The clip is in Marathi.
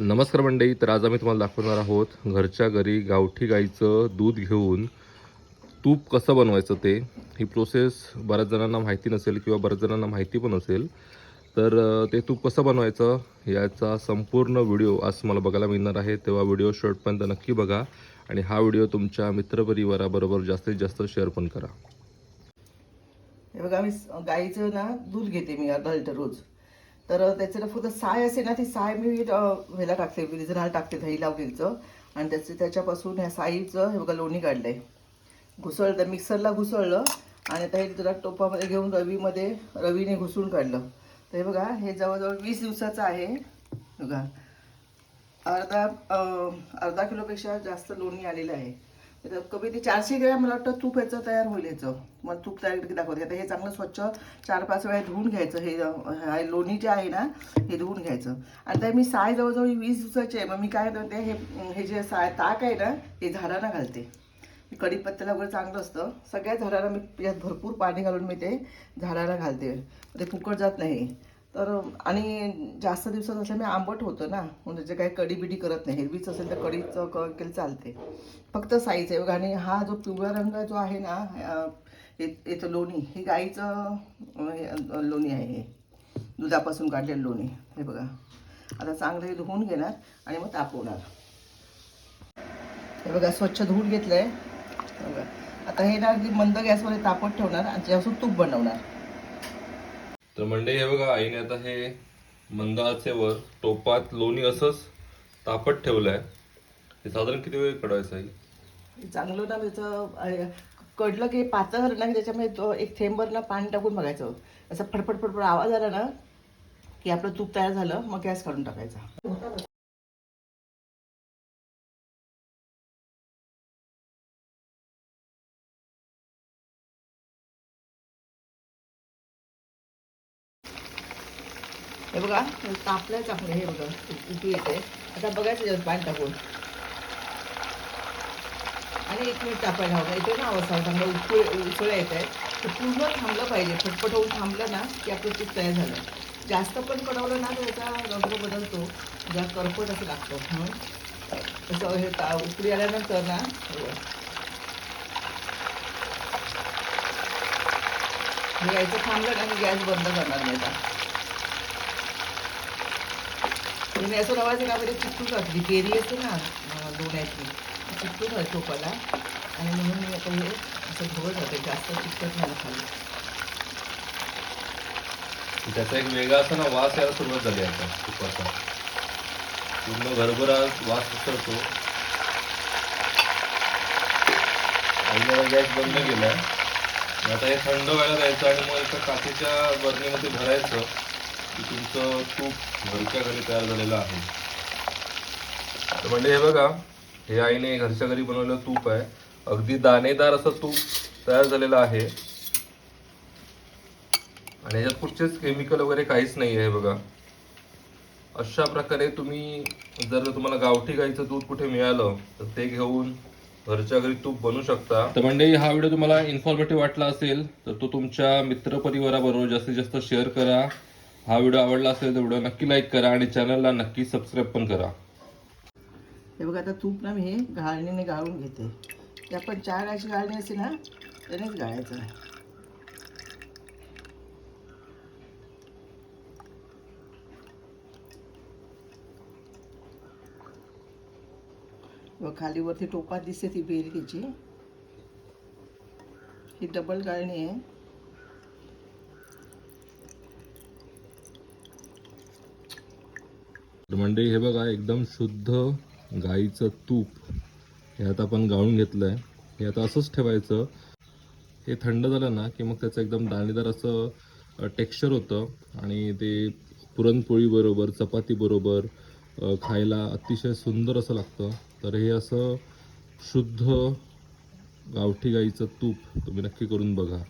नमस्कार मंडळी तर आज आम्ही तुम्हाला दाखवणार आहोत घरच्या घरी गावठी गाईचं दूध घेऊन तूप कसं बनवायचं ते. ही प्रोसेस बऱ्याच जणांना माहिती नसेल किंवा बऱ्याच जणांना माहिती पण असेल तर ते तूप कसं बनवायचं याचा संपूर्ण व्हिडिओ आज तुम्हाला बघायला मिळणार आहे. तेव्हा व्हिडिओ शॉर्टपर्यंत नक्की बघा आणि हा व्हिडिओ तुमच्या मित्रपरिवाराबरोबर जास्तीत जास्त शेअर पण करा. हे बघा मी गाईचं ना दूध घेते मी अर्धा लिटर रोज. तर त्याचं ना फक्त साय असे ना ती साय मी ह्याला टाकते विरजनाला टाकते दही लावलीचं आणि त्याचं त्याच्यापासून ह्या साईचं हे बघा लोणी काढलंय. घुसळलं मिक्सरला घुसळलं आणि आता हे जरा टोपामध्ये घेऊन रवीमध्ये रवीने घुसून काढलं. तर हे बघा हे जवळजवळ वीस दिवसाचं आहे. बघा. अर्धा अर्धा किलोपेक्षा जास्त लोणी आलेलं आहे. कमी ते चारशे ग्रॅम मला वाटतं तूप याचं तयार होईल याचं. मग तूप तयार दाखवते. आता हे चांगलं स्वच्छ चार पाच वेळा धुवून घ्यायचं. हे लोणी जे आहे ना हे धुवून घ्यायचं. आणि त्या मी साय जवळजवळ वीस दिवसाचे आहे. मग मी काय करते हे हे जे साय ताक आहे ना हे झाडांना घालते. कढीपत्त्याला वगैरे चांगलं असतं. सगळ्या झाडांना मी यात भरपूर पाणी घालून मी ते झाडाला घालते. ते फुकट जात नाही. तर आणि जास्त दिवसात असल्यामुळे आंबट होतं ना. म्हणजे काही कडी बिडी करत नाही. हिरवीच असेल तर कढीचं क केलं चालते फक्त साईज आहे बघा. आणि हा जो पिवळा रंग जो आहे ना हे- याचं लोणी. हे गाईचं हे, लोणी आहे हे. दुधापासून काढलेलं लोणी. हे बघा. आता चांगलं हे धुवून घेणार आणि मग तापवणार. हे बघा स्वच्छ धुवून घेतलं आहे बघा. आता हे ना अगदी मंद गॅसवर तापत ठेवणार आणि त्यापासून तूप बनवणार. तर म्हणजे हे बघा आईने आता हे मंदाचे वर टोपात लोणी असंच तापत आहे हे साधारण किती वेळ कडवायचं आहे? चांगलं ना त्याचं अं, कडलं की पातळ ना की त्याच्यामध्ये तो एक थेंबर ना पाणी टाकून बघायचं. असं फडफड फडफड आवाज आला ना की आपलं तूप तयार झालं मग गॅस काढून टाकायचा. हे बघा तापलं चांगलं हे बघा उकळी येते. आता बघायचं त्याच्यात पाणी टाकून. आणि एक मिनिट तापायला हवं. येते ना अवस्था चांगलं उकळ उसळ येत. आहे तर पूर्ण थांबलं पाहिजे. फटफट होऊन थांबलं ना की आपलं तूप तयार झालं. जास्त पण कडवलं ना तर त्याचा रंग बदलतो. जरा करपट असं लागतो. म्हणून तसं हे ता उकळी आल्यानंतर ना यायचं थांबलं ना गॅस बंद करणार नाही आता. मी असं रवायचं का बरे? चिकटू घातली केरी असते ना अं, लोण्याची चिकटू घाल टोपाला. आणि म्हणून मी आता हे असं धुवत होते जास्त चिकटत नाही खाली. त्याचा एक वेगळा असा ना वास यायला सुरुवात झाली आता तुपाचा पूर्ण घरभरा वास पसरतो. आईने गॅस बंद केला. आता हे थंड व्हायला जायचं आणि मग एका काचेच्या बरणीमध्ये भरायचं. की तुमचं खूप घरच्या घरी तयार झालेलं आहे. तर म्हणजे हे बघा हे आईने घरच्या घरी बनवलेलं तूप आहे. अगदी दाणेदार असं तूप तयार झालेलं आहे. आणि याच्यात कुठचेच केमिकल वगैरे काहीच नाही आहे बघा. अशा प्रकारे तुम्ही जर तुम्हाला गावठी गाईचं दूध कुठे मिळालं तर ते घेऊन घरच्या घरी तूप बनवू शकता. तर म्हणजे हा व्हिडिओ तुम्हाला इन्फॉर्मेटिव्ह वाटला असेल तर तो तुमच्या मित्रपरिवाराबरोबर जास्तीत जास्त शेअर करा. हा व्हिडिओ आवडला असेल तर व्हिडिओ नक्की लाईक करा आणि चॅनलला नक्की सबस्क्राईब पण करा. हे बघा आता तूप ना मी हे गाळणीने गाळून घेते. ते आपण चार अशी गाळणी असते ना त्यानेच गाळायचं आहे. व खालीवरती टोपात दिसते ती बेरकीची त्याची ही डबल गाळणी आहे. तर म्हणजे हे बघा एकदम शुद्ध गाईचं तूप. हे आता आपण गाळून घेतलंय. हे आता असंच ठेवायचं. हे थंड झालं ना की मग त्याचं एकदम दाणेदार असं टेक्स्चर होतं. आणि ते पुरणपोळी बरोबर चपाती बरोबर खायला अतिशय सुंदर असं लागतं. तर हे असं शुद्ध गावठी गाईचं तूप तुम्ही नक्की करून बघा.